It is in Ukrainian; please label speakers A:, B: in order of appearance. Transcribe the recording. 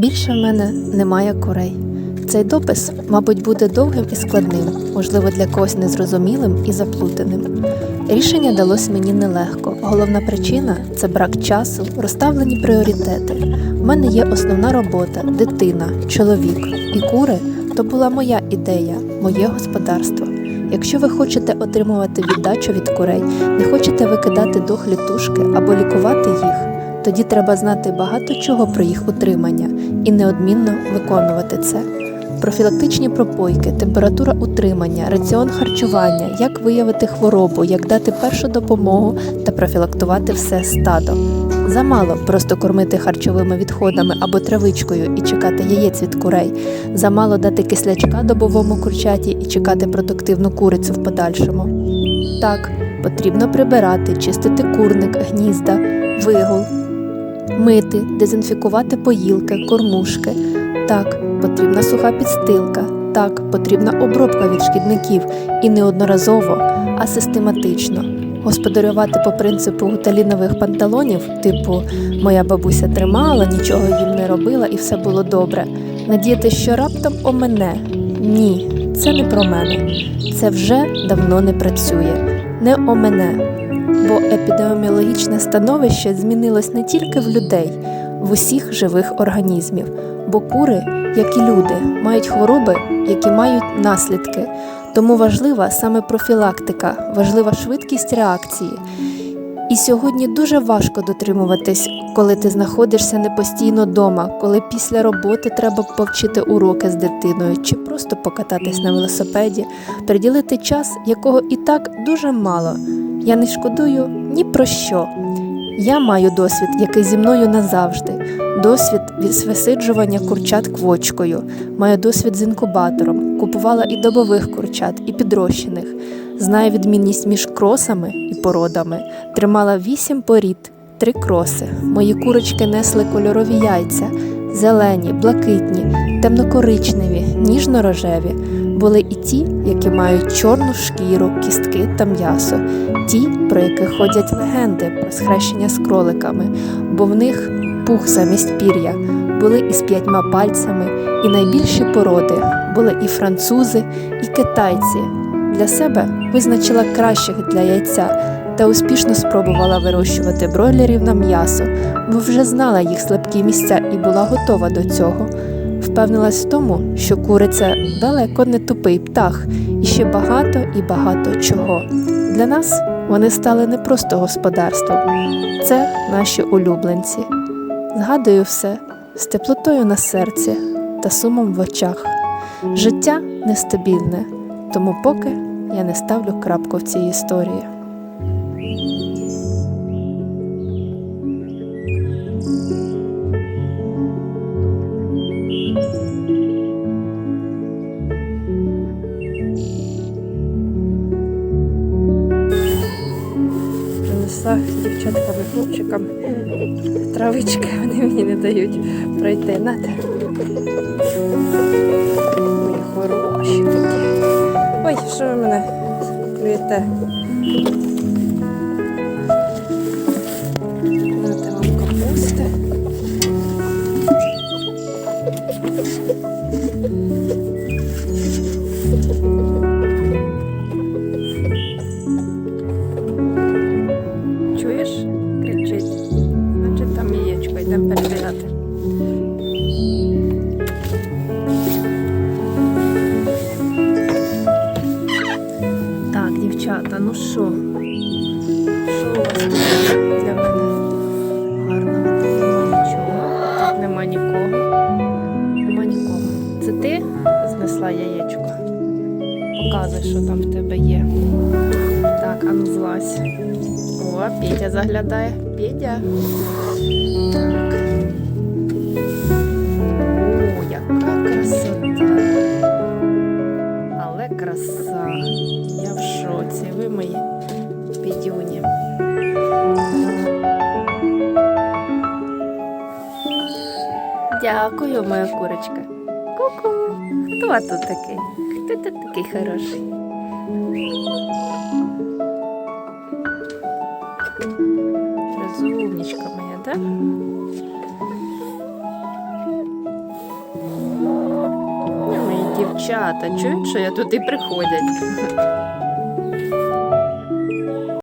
A: Більше в мене немає курей. Цей допис, мабуть, буде довгим і складним, можливо, для когось незрозумілим і заплутаним. Рішення далось мені нелегко. Головна причина це брак часу, розставлені пріоритети. У мене є основна робота, дитина, чоловік і кури то була моя ідея, моє господарство. Якщо ви хочете отримувати віддачу від курей, не хочете викидати дохлі тушки або лікувати їх, тоді треба знати багато чого про їх утримання і неодмінно виконувати це. Профілактичні пропойки, температура утримання, раціон харчування, як виявити хворобу, як дати першу допомогу та профілактувати все стадо. Замало просто кормити харчовими відходами або травичкою і чекати яєць від курей. Замало дати кислячка добовому курчаті і чекати продуктивну курицю в подальшому. Так, потрібно прибирати, чистити курник, гнізда, вигул, мити, дезінфікувати поїлки, кормушки. Так, потрібна суха підстилка. Так, потрібна обробка від шкідників і не одноразово, а систематично. Господарювати по принципу гуталінових панталонів, типу моя бабуся тримала, нічого їм не робила і все було добре. Надіяти, що раптом о мене. Ні, це не про мене. Це вже давно не працює. Не о мене. Бо епідеміологічне становище змінилось не тільки в людей, в усіх живих організмів. Бо кури, як і люди, мають хвороби, які мають наслідки. Тому важлива саме профілактика, важлива швидкість реакції. І сьогодні дуже важко дотримуватись, коли ти знаходишся не постійно вдома, коли після роботи треба повчити уроки з дитиною чи просто покататись на велосипеді, приділити час, якого і так дуже мало. Я не шкодую ні про що. Я маю досвід, який зі мною назавжди, досвід від висиджування курчат квочкою, маю досвід з інкубатором, купувала і добових курчат, і підрощених. Знаю відмінність між кросами і породами. Тримала вісім порід, три кроси. Мої курочки несли кольорові яйця, зелені, блакитні, темнокоричневі, ніжно-рожеві. Були і ті, які мають чорну шкіру, кістки та м'ясо, ті, про яких ходять легенди про схрещення з кроликами, бо в них пух замість пір'я, були і з п'ятьма пальцями, і найбільші породи були і французи, і китайці. Для себе визначила кращих для яйця та успішно спробувала вирощувати бройлерів на м'ясо, бо вже знала їх слабкі місця і була готова до цього. Впевнилась в тому, що куриця далеко не тупий птах, і ще багато і багато чого. Для нас вони стали не просто господарством, це наші улюбленці. Згадую все з теплотою на серці та сумом в очах. Життя нестабільне, тому поки я не ставлю крапку в цій історії. Принесла з дівчатками, хлопчиками травички, вони мені не дають пройти. Нате. Мої хороші такі. Ой, що ви мене клюєте? Ну що? Що у вас для мене? Гарного нічого. Нема нікого. Нема нікого. Це ти знесла яєчко? Показуй, що там в тебе є. Так, а ну злазь. О, Петя заглядає. Петя. Дякую, моя курочка. Ку-ку. Хто тут такий? Хто тут такий хороший? Розумничка моя, так? Да?
B: Ну, мої дівчата чують, що я туди приходять.